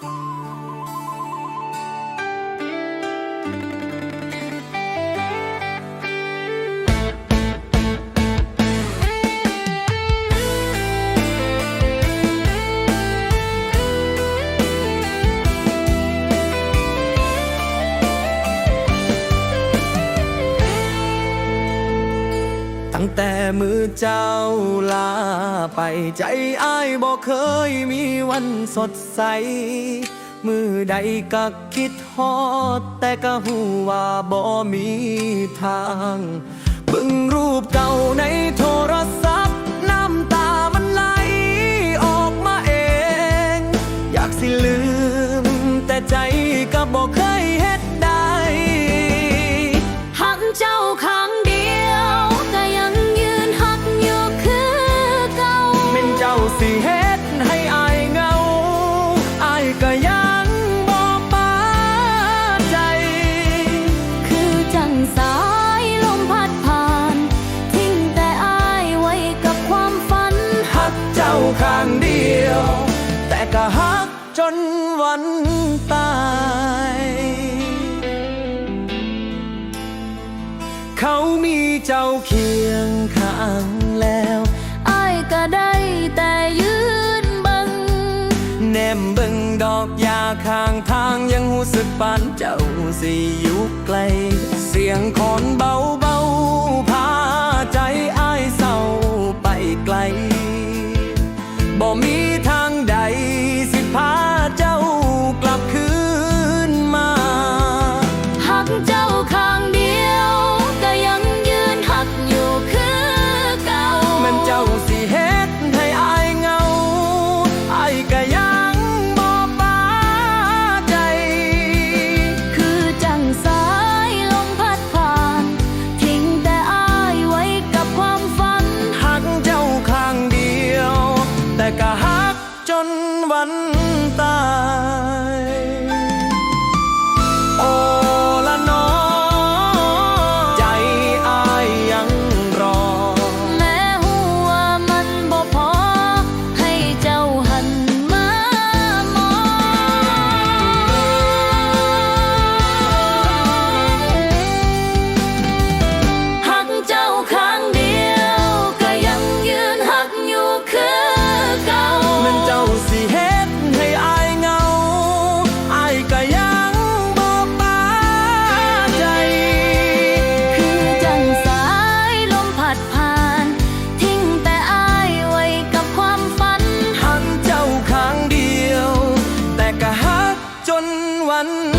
Thank you. ตั้งแต่มือเจ้าลาไปใจอ้ายบอกเคยมีวันสดใส มือใดก็คิดฮอด แต่ก็หูว่าบ่มีทางบิ่งรูปเก่าในโทรศัพท์ น้ำตามันไหลออกมาเอง อยากสิลืม แต่ใจก็บอก จนวันตาย เขามีเจ้าเคียงข้างแล้วอายก็ได้แต่ยืนบัง แนมเบิงดอกยาข้างทางยังหูสึกปานเจ้าสิอยู่ไกล เสียงคอนเบาเบาๆพาใจอ้ายเศร้าไปไกล บ่มี วันตา หั